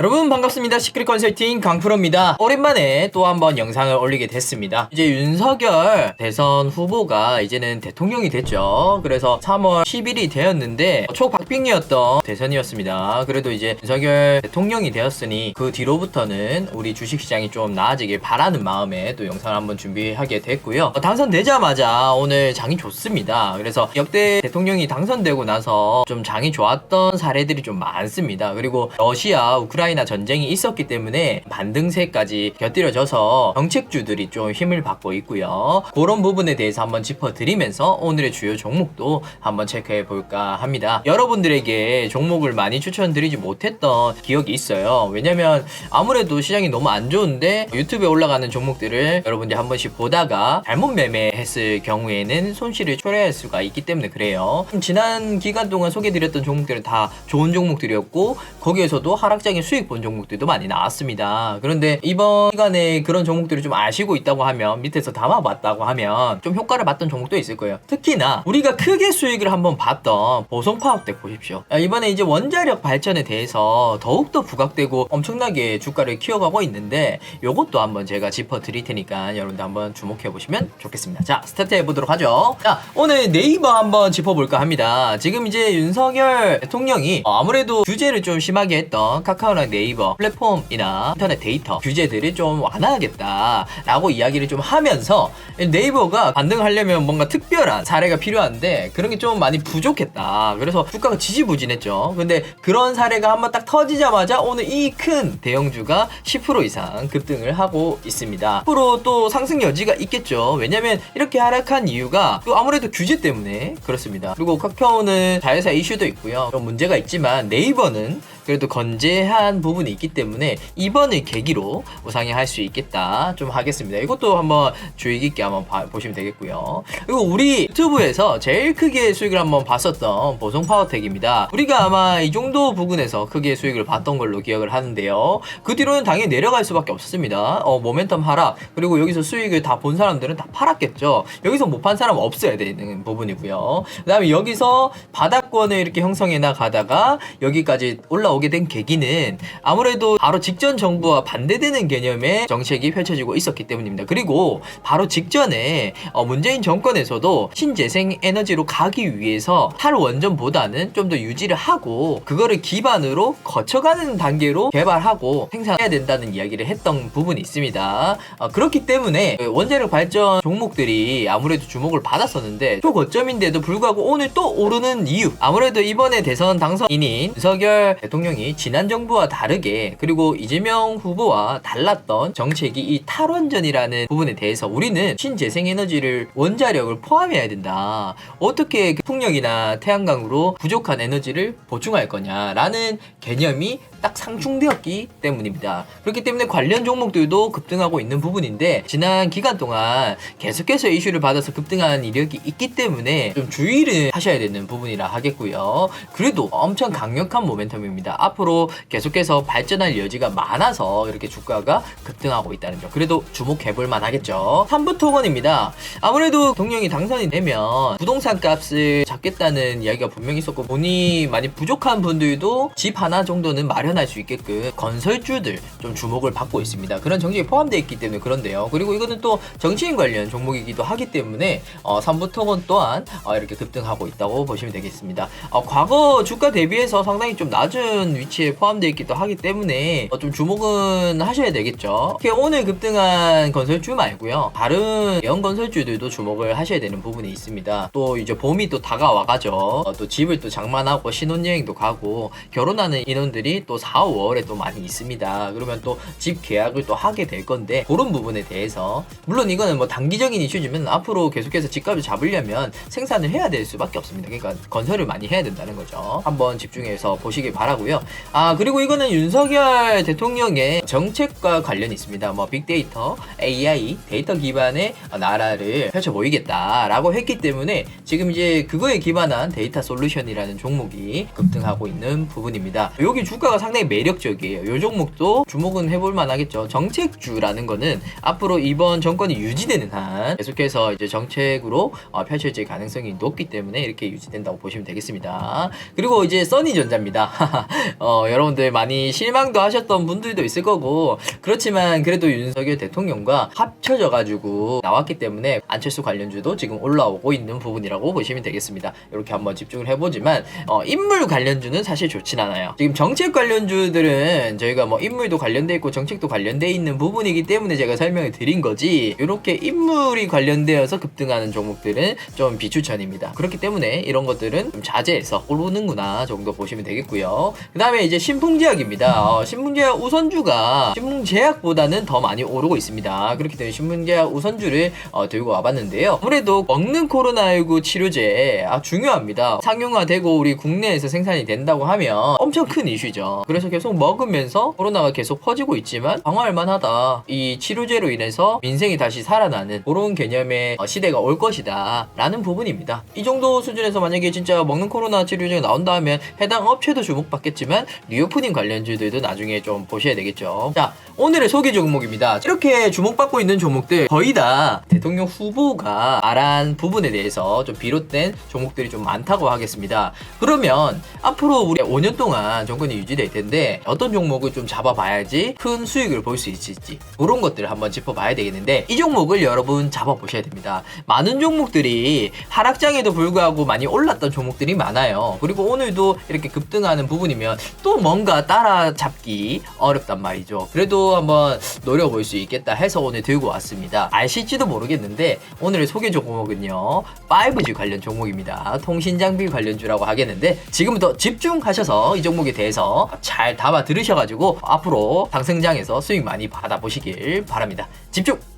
여러분 반갑습니다. 시크릿 컨설팅 강프로입니다. 오랜만에 또 한 번 영상을 올리게 됐습니다. 이제 윤석열 대선 후보가 이제는 대통령이 됐죠. 그래서 3월 10일이 되었는데 초 박빙이었던 대선이었습니다. 그래도 이제 윤석열 대통령이 되었으니 그 뒤로부터는 우리 주식시장이 좀 나아지길 바라는 마음에 또 영상을 한번 준비하게 됐고요. 어, 당선되자마자 오늘 장이 좋습니다. 그래서 역대 대통령이 당선되고 나서 좀 장이 좋았던 사례들이 좀 많습니다. 그리고 러시아, 우크라이나 전쟁이 있었기 때문에 반등세까지 곁들여져서 정책주들이 좀 힘을 받고 있고요. 그런 부분에 대해서 한번 짚어드리면서 오늘의 주요 종목도 한번 체크해 볼까 합니다. 여러분 들에게 종목을 많이 추천드리지 못했던 기억이 있어요. 왜냐면 아무래도 시장이 너무 안 좋은데 유튜브에 올라가는 종목들을 여러분들이 한 번씩 보다가 잘못 매매했을 경우에는 손실을 초래할 수가 있기 때문에 그래요. 지난 기간 동안 소개드렸던 종목들은 다 좋은 종목들이었고 거기에서도 하락장의 수익 본 종목들도 많이 나왔습니다. 그런데 이번 기간에 그런 종목들을 좀 아시고 있다고 하면 밑에서 담아봤다고 하면 좀 효과를 봤던 종목도 있을 거예요. 특히나 우리가 크게 수익을 한번 봤던 보성파업텍 보십시오. 아, 이번에 이제 원자력 발전에 대해서 더욱더 부각되고 엄청나게 주가를 키워가고 있는데 요것도 한번 제가 짚어드릴 테니까 여러분들 한번 주목해 보시면 좋겠습니다. 자 스타트 해 보도록 하죠. 자 오늘 네이버 한번 짚어볼까 합니다. 지금 이제 윤석열 대통령이 어, 아무래도 규제를 좀 심하게 했던 카카오랑 네이버 플랫폼이나 인터넷 데이터 규제들을 좀 완화하겠다라고 이야기를 좀 하면서 네이버가 반등하려면 뭔가 특별한 사례가 필요한데 그런 게 좀 많이 부족했다. 그래서 주가가 지지부진했죠. 근데 그런 사례가 한번 딱 터지자마자 오늘 이 큰 대형주가 10% 이상 급등을 하고 있습니다. 앞으로 또 상승 여지가 있겠죠. 왜냐면 이렇게 하락한 이유가 또 아무래도 규제 때문에 그렇습니다. 그리고 카카오는 자회사 이슈도 있고요. 좀 문제가 있지만 네이버는 그래도 건재한 부분이 있기 때문에 이번을 계기로 우상향 할 수 있겠다 좀 하겠습니다. 이것도 한번 주의 깊게 한번 봐- 보시면 되겠고요. 그리고 우리 유튜브에서 제일 크게 수익을 한번 봤었던 보성 파워텍입니다. 우리가 아마 이 정도 부근에서 크게 수익을 봤던 걸로 기억을 하는데요. 그 뒤로는 당연히 내려갈 수밖에 없었습니다. 어, 모멘텀 하락 그리고 여기서 수익을 다 본 사람들은 다 팔았겠죠. 여기서 못 판 사람 없어야 되는 부분이고요. 그다음에 여기서 바닥권을 이렇게 형성해 나가다가 여기까지 올라오 게 된 계기는 아무래도 바로 직전 정부와 반대되는 개념의 정책이 펼쳐지고 있었기 때문입니다. 그리고 바로 직전에 어, 문재인 정권에서도 신재생 에너지로 가기 위해서 탈원전보다는 좀 더 유지를 하고 그거를 기반으로 거쳐가는 단계로 개발하고 생산해야 된다는 이야기를 했던 부분이 있습니다. 어, 그렇기 때문에 그 원자력 발전 종목들이 아무래도 주목을 받았었는데 초고점인데도 불구하고 오늘 또 오르는 이유 아무래도 이번에 대선 당선인인 윤석열 대통령 이 지난 정부와 다르게 그리고 이재명 후보와 달랐던 정책이 이 탈원전이라는 부분에 대해서 우리는 신재생에너지를 원자력을 포함해야 된다. 어떻게 그 풍력이나 태양광으로 부족한 에너지를 보충할 거냐라는 개념이 딱 상충되었기 때문입니다. 그렇기 때문에 관련 종목들도 급등하고 있는 부분인데 지난 기간 동안 계속해서 이슈를 받아서 급등한 이력이 있기 때문에 좀 주의를 하셔야 되는 부분이라 하겠고요. 그래도 엄청 강력한 모멘텀입니다. 앞으로 계속해서 발전할 여지가 많아서 이렇게 주가가 급등하고 있다는 점. 그래도 주목해 볼 만하겠죠. 삼부토건입니다. 아무래도 대통령이 당선이 되면 부동산 값을 잡겠다는 이야기가 분명히 있었고 돈이 많이 부족한 분들도 집 하나 정도는 마련 할 수 있게끔 건설주들 좀 주목을 받고 있습니다. 그런 정책이 포함되어 있기 때문에 그런데요. 그리고 이거는 또 정치인 관련 종목이기도 하기 때문에 어, 삼부토건 또한 어, 이렇게 급등하고 있다고 보시면 되겠습니다. 어, 과거 주가 대비해서 상당히 좀 낮은 위치에 포함되어 있기도 하기 때문에 어, 좀 주목은 하셔야 되겠죠. 이렇게 오늘 급등한 건설주 말고요. 다른 대형 건설주들도 주목을 하셔야 되는 부분이 있습니다. 또 이제 봄이 또 다가와가죠. 어, 또 집을 또 장만하고 신혼여행도 가고 결혼하는 인원들이 또 4, 5월에 또 많이 있습니다. 그러면 또 집 계약을 또 하게 될 건데 그런 부분에 대해서 물론 이거는 뭐 단기적인 이슈지만 앞으로 계속해서 집값을 잡으려면 생산을 해야 될 수밖에 없습니다. 그러니까 건설을 많이 해야 된다는 거죠. 한번 집중해서 보시길 바라고요. 아 그리고 이거는 윤석열 대통령의 정책과 관련이 있습니다. 뭐 빅데이터, AI, 데이터 기반의 나라를 펼쳐 보이겠다라고 했기 때문에 지금 이제 그거에 기반한 데이터 솔루션이라는 종목이 급등하고 있는 부분입니다. 여기 주가가 상당히 매력적이에요. 이 종목도 주목은 해볼 만하겠죠. 정책주라는 거는 앞으로 이번 정권이 유지되는 한 계속해서 이제 정책으로 어, 펼쳐질 가능성이 높기 때문에 이렇게 유지된다고 보시면 되겠습니다. 그리고 이제 써니전자입니다. 어, 여러분들 많이 실망도 하셨던 분들도 있을 거고 그렇지만 그래도 윤석열 대통령과 합쳐져 가지고 나왔기 때문에 안철수 관련주도 지금 올라오고 있는 부분이라고 보시면 되겠습니다. 이렇게 한번 집중을 해보지만 어, 인물 관련주는 사실 좋진 않아요. 지금 정책 관련 주들은 저희가 뭐 인물도 관련돼 있고 정책도 관련돼 있는 부분이기 때문에 제가 설명을 드린 거지 이렇게 인물이 관련되어서 급등하는 종목들은 좀 비추천입니다. 그렇기 때문에 이런 것들은 좀 자제해서 오르는구나 정도 보시면 되겠고요. 그 다음에 이제 신풍제약입니다. 어, 신풍제약 우선주가 신풍제약보다는 더 많이 오르고 있습니다. 그렇기 때문에 신풍제약 우선주를 어, 들고 와봤는데요. 아무래도 먹는 코로나19 치료제 아, 중요합니다. 상용화되고 우리 국내에서 생산이 된다고 하면 엄청 큰 이슈죠. 그래서 계속 먹으면서 코로나가 계속 퍼지고 있지만 방어할 만하다. 이 치료제로 인해서 민생이 다시 살아나는 그런 개념의 어, 시대가 올 것이다. 라는 부분입니다. 이 정도 수준에서 만약에 진짜 먹는 코로나 치료제가 나온다면 해당 업체도 주목받겠지만 리오프닝 관련주들도 나중에 좀 보셔야 되겠죠. 자, 오늘의 소개 종목입니다. 이렇게 주목받고 있는 종목들 거의 다 대통령 후보가 말한 부분에 대해서 좀 비롯된 종목들이 좀 많다고 하겠습니다. 그러면 앞으로 우리 5년 동안 정권이 유지될 텐데 어떤 종목을 좀 잡아봐야지 큰 수익을 볼 수 있을지 그런 것들을 한번 짚어봐야 되겠는데 이 종목을 여러분 잡아보셔야 됩니다. 많은 종목들이 하락장에도 불구하고 많이 올랐던 종목들이 많아요. 그리고 오늘도 이렇게 급등하는 부분이면 또 뭔가 따라잡기 어렵단 말이죠. 그래도 한번 노려볼 수 있겠다 해서 오늘 들고 왔습니다. 아실지도 모르겠는데 오늘의 소개 종목은요 5G 관련 종목입니다. 통신장비 관련주라고 하겠는데 지금부터 집중하셔서 이 종목에 대해서 잘 담아 들으셔가지고 앞으로 상승장에서 수익 많이 받아보시길 바랍니다. 집중!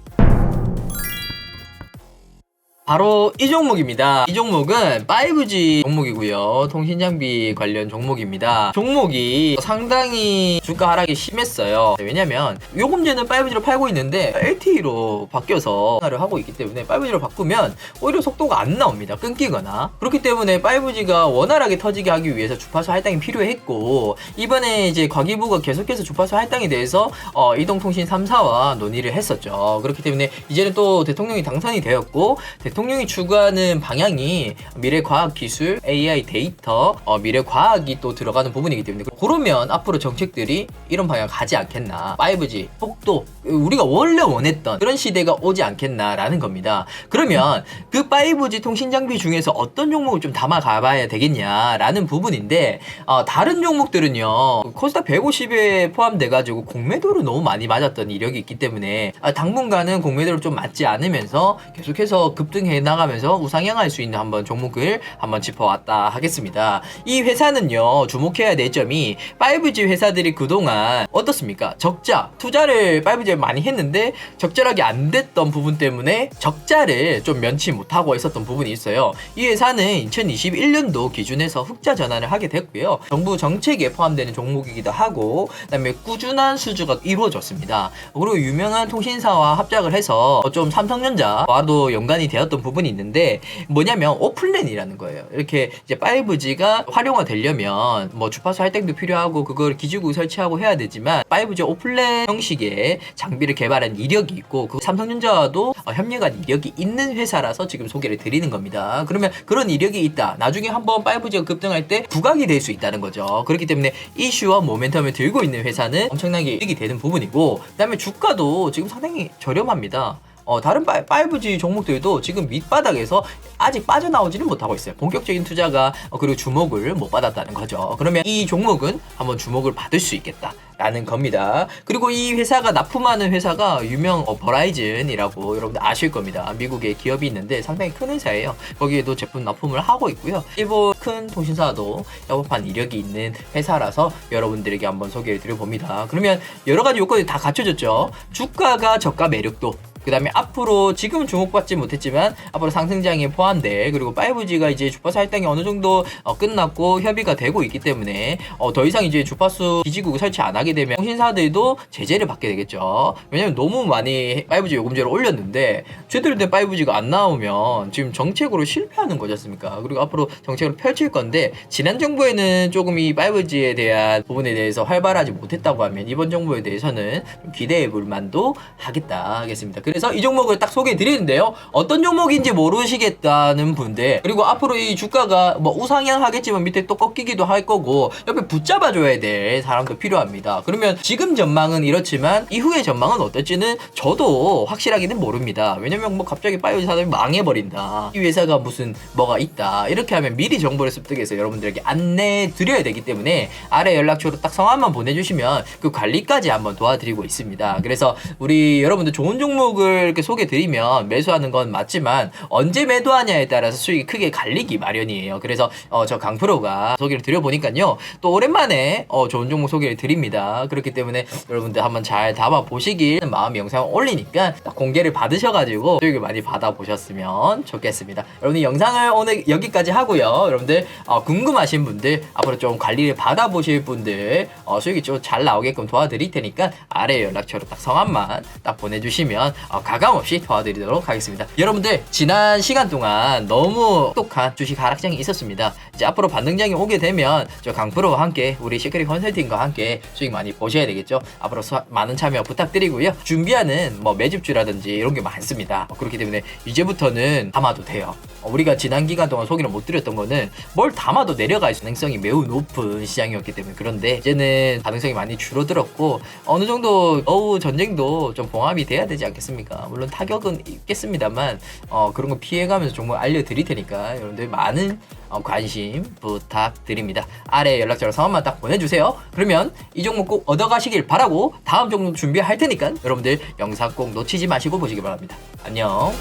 바로 이 종목입니다. 이 종목은 5G 종목이고요. 통신 장비 관련 종목입니다. 종목이 상당히 주가 하락이 심했어요. 왜냐면 요금 전는 5G로 팔고 있는데 LTE로 바뀌어서 를 하고 있기 때문에 5G로 바꾸면 오히려 속도가 안 나옵니다. 끊기거나. 그렇기 때문에 5G가 원활하게 터지게 하기 위해서 주파수 할당이 필요했고 이번에 이제 과기부가 계속해서 주파수 할당에 대해서 어, 이동통신 3사와 논의를 했었죠. 그렇기 때문에 이제는 또 대통령이 당선이 되었고 대통령 이 추구하는 방향이 미래 과학 기술, AI 데이터, 어, 미래 과학이 또 들어가는 부분이기 때문에 그러면 앞으로 정책들이 이런 방향 가지 않겠나. 5G 속도 우리가 원래 원했던 그런 시대가 오지 않겠나라는 겁니다. 그러면 그 5G 통신 장비 중에서 어떤 종목을 좀 담아 가 봐야 되겠냐라는 부분인데 어, 다른 종목들은요 코스닥 150에 포함돼 가지고 공매도를 너무 많이 맞았던 이력이 있기 때문에 아, 당분간은 공매도를 좀 맞지 않으면서 계속해서 급등해 나가면서 우상향할 수 있는 한번 종목을 한번 짚어왔다 하겠습니다. 이 회사는요 주목해야 될 점이 5G 회사들이 그동안 어떻습니까? 적자 투자를 5G에 많이 했는데 적절하게 안 됐던 부분 때문에 적자를 좀 면치 못하고 있었던 부분이 있어요. 이 회사는 2021년도 기준에서 흑자 전환을 하게 됐고요. 정부 정책에 포함되는 종목이기도 하고 그다음에 꾸준한 수주가 이루어졌습니다. 그리고 유명한 통신사와 합작을 해서 좀 삼성전자와도 연관이 되었 던 부분이 있는데 뭐냐면 오플랜이라는 거예요. 이렇게 이제 5G가 활용화 되려면 뭐 주파수 할당도 필요하고 그걸 기지국 설치하고 해야 되지만 5G 오플랜 형식의 장비를 개발한 이력이 있고 그 삼성전자와도 어, 협력한 이력이 있는 회사라서 지금 소개를 드리는 겁니다. 그러면 그런 이력이 있다. 나중에 한번 5G가 급등할 때 부각이 될 수 있다는 거죠. 그렇기 때문에 이슈와 모멘텀을 들고 있는 회사는 엄청나게 이익이 되는 부분이고 그다음에 주가도 지금 상당히 저렴합니다. 어, 다른 5G 종목들도 지금 밑바닥에서 아직 빠져나오지는 못하고 있어요. 본격적인 투자가 어, 그리고 주목을 못 받았다는 거죠. 그러면 이 종목은 한번 주목을 받을 수 있겠다. 라는 겁니다. 그리고 이 회사가 납품하는 회사가 유명 어, 버라이즌이라고 여러분들 아실 겁니다. 미국에 기업이 있는데 상당히 큰 회사예요. 거기에도 제품 납품을 하고 있고요. 일본 큰 통신사도 협업한 이력이 있는 회사라서 여러분들에게 한번 소개를 드려봅니다. 그러면 여러 가지 요건이 다 갖춰졌죠. 주가가 저가 매력도 그 다음에 앞으로 지금은 주목받지 못했지만 앞으로 상승장에 포함돼 그리고 5G가 이제 주파수 할당이 어느 정도 어, 끝났고 협의가 되고 있기 때문에 어, 더 이상 이제 주파수 기지국 설치 안 하게 되면 통신사들도 제재를 받게 되겠죠. 왜냐면 너무 많이 5G 요금제를 올렸는데 제대로 된 5G가 안 나오면 지금 정책으로 실패하는 거지 않습니까? 그리고 앞으로 정책을 펼칠 건데 지난 정부에는 조금 이 5G에 대한 부분에 대해서 활발하지 못했다고 하면 이번 정부에 대해서는 좀 기대해 볼 만도 하겠다 하겠습니다. 그래서 이 종목을 딱 소개해 드리는데요. 어떤 종목인지 모르시겠다는 분들 그리고 앞으로 이 주가가 뭐 우상향 하겠지만 밑에 또 꺾이기도 할 거고 옆에 붙잡아 줘야 될 사람도 필요합니다. 그러면 지금 전망은 이렇지만 이후의 전망은 어떨지는 저도 확실하게는 모릅니다. 왜냐면 뭐 갑자기 파이오 사람이 망해버린다. 이 회사가 무슨 뭐가 있다. 이렇게 하면 미리 정보를 습득해서 여러분들에게 안내해 드려야 되기 때문에 아래 연락처로 딱 성함만 보내주시면 그 관리까지 한번 도와드리고 있습니다. 그래서 우리 여러분들 좋은 종목을 이렇게 소개 드리면 매수하는 건 맞지만 언제 매도하냐에 따라서 수익이 크게 갈리기 마련이에요. 그래서 어, 저 강프로가 소개를 드려보니까요. 또 오랜만에 어, 좋은 종목 소개를 드립니다. 그렇기 때문에 여러분들 한번 잘 담아 보시길 마음 영상 올리니까 딱 공개를 받으셔가지고 수익을 많이 받아보셨으면 좋겠습니다. 여러분들 영상을 오늘 여기까지 하고요. 여러분들 어, 궁금하신 분들 앞으로 좀 관리를 받아보실 분들 어, 수익이 좀 잘 나오게끔 도와드릴 테니까 아래 연락처로 딱 성함만 딱 보내주시면 어, 가감 없이 도와드리도록 하겠습니다. 여러분들 지난 시간 동안 너무 똑똑한 주식 하락장이 있었습니다. 이제 앞으로 반등장이 오게 되면 저 강프로와 함께 우리 시크릿 컨설팅과 함께 수익 많이 보셔야 되겠죠. 앞으로 수- 많은 참여 부탁드리고요. 준비하는 뭐 매집주라든지 이런 게 많습니다. 어, 그렇기 때문에 이제부터는 담아도 돼요. 어, 우리가 지난 기간 동안 소개를 못 드렸던 거는 뭘 담아도 내려갈 가능성이 매우 높은 시장이었기 때문에 그런데 이제는 가능성이 많이 줄어들었고 어느 정도 어우 전쟁도 좀 봉합이 돼야 되지 않겠습니까? 물론 타격은 있겠습니다만 어, 그런 거 피해가면서 정보 알려드릴 테니까 여러분들 많은 어, 관심 부탁드립니다. 아래 연락처로 성함만 딱 보내주세요. 그러면 이 종목 꼭 얻어가시길 바라고 다음 종목 준비할 테니까 여러분들 영상 꼭 놓치지 마시고 보시기 바랍니다. 안녕.